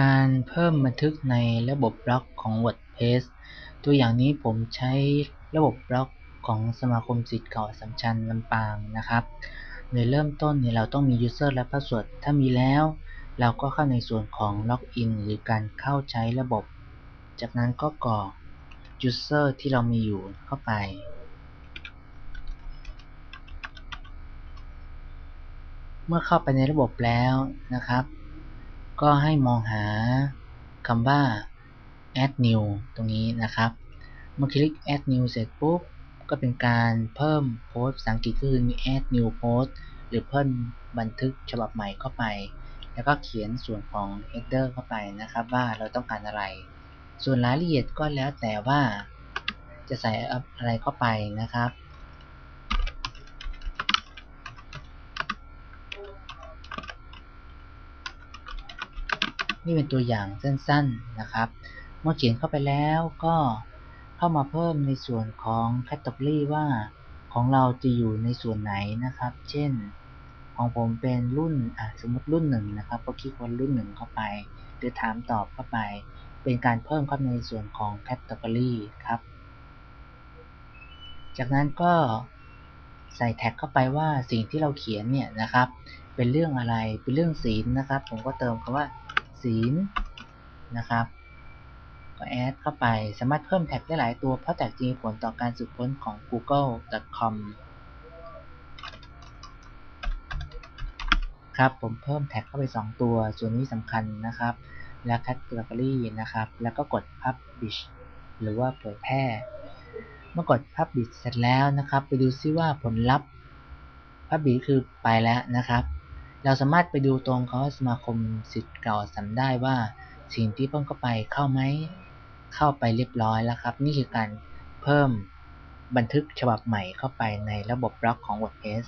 การเพิ่มบันทึกในระบบบล็อกของ WordPress ตัวอย่างนี้ผมใช้ระบบบล็อกของสมาคมศิษย์เก่าสัมชัญลำปางนะครับในเริ่มต้นเนี่ยเราต้องมี User และ Password ถ้ามีแล้ว เราก็เข้าในส่วนของ Login หรือการเข้าใช้ระบบ จากนั้นก็กรอก User ที่เรามีอยู่เข้าไป เมื่อเข้าไปในระบบแล้วนะครับ ก็ให้มองหาคำว่า add new ตรงนี้นะครับ เมื่อคลิก add new เสร็จปุ๊บ ก็เป็นการเพิ่มโพสต์ภาษาอังกฤษก็คือ add new post หรือเพิ่มบันทึกฉบับใหม่เข้าไป แล้วก็เขียนส่วนของ header เข้าไปนะครับว่าเราต้องการอะไร ส่วนรายละเอียดก็แล้วแต่ว่าจะใส่อะไรเข้าไปนะครับ นี่เป็นตัวอย่างสั้นๆนะครับ เมื่อเขียนเข้าไปแล้วก็เข้ามาเพิ่มในส่วนของ category ว่าของเราจะอยู่ในส่วนไหนนะครับ เช่น ของผมเป็นรุ่นสมมติรุ่นหนึ่งนะครับ ก็คลิกวันรุ่นหนึ่งเข้าไป หรือถามตอบเข้าไป เป็นการเพิ่มเข้าในส่วนของ category ครับ จากนั้นก็ใส่แท็กเข้าไปว่าสิ่งที่เราเขียนเนี่ยนะครับ เป็นเรื่องอะไร เป็นเรื่องศีลนะครับ ผมก็เติมคำว่า ศีลนะครับ ก็แอดเข้าไปสามารถเพิ่มแท็กได้หลายตัว เพราะแท็กจะมีผลต่อการสืบค้นของ google.com ครับผมเพิ่มแท็กเข้าไป 2 ตัว ส่วนนี้สำคัญนะครับ แล้ว category นะครับ แล้วก็กด publish หรือว่าเผยแพร่ เมื่อกด publish เสร็จแล้วนะครับ ไปดูซิว่าผลลัพธ์ publish คือไปแล้วนะครับ เราสามารถไปดูตรงเขาสมาคมสิทธิ์เก่าสัมได้ว่าสิ่งที่เพิ่มเข้าไปเข้าไหมเข้าไปเรียบร้อยแล้วครับ นี่คือการเพิ่มบันทึกฉบับใหม่เข้าไปในระบบบล็อกของ WordPress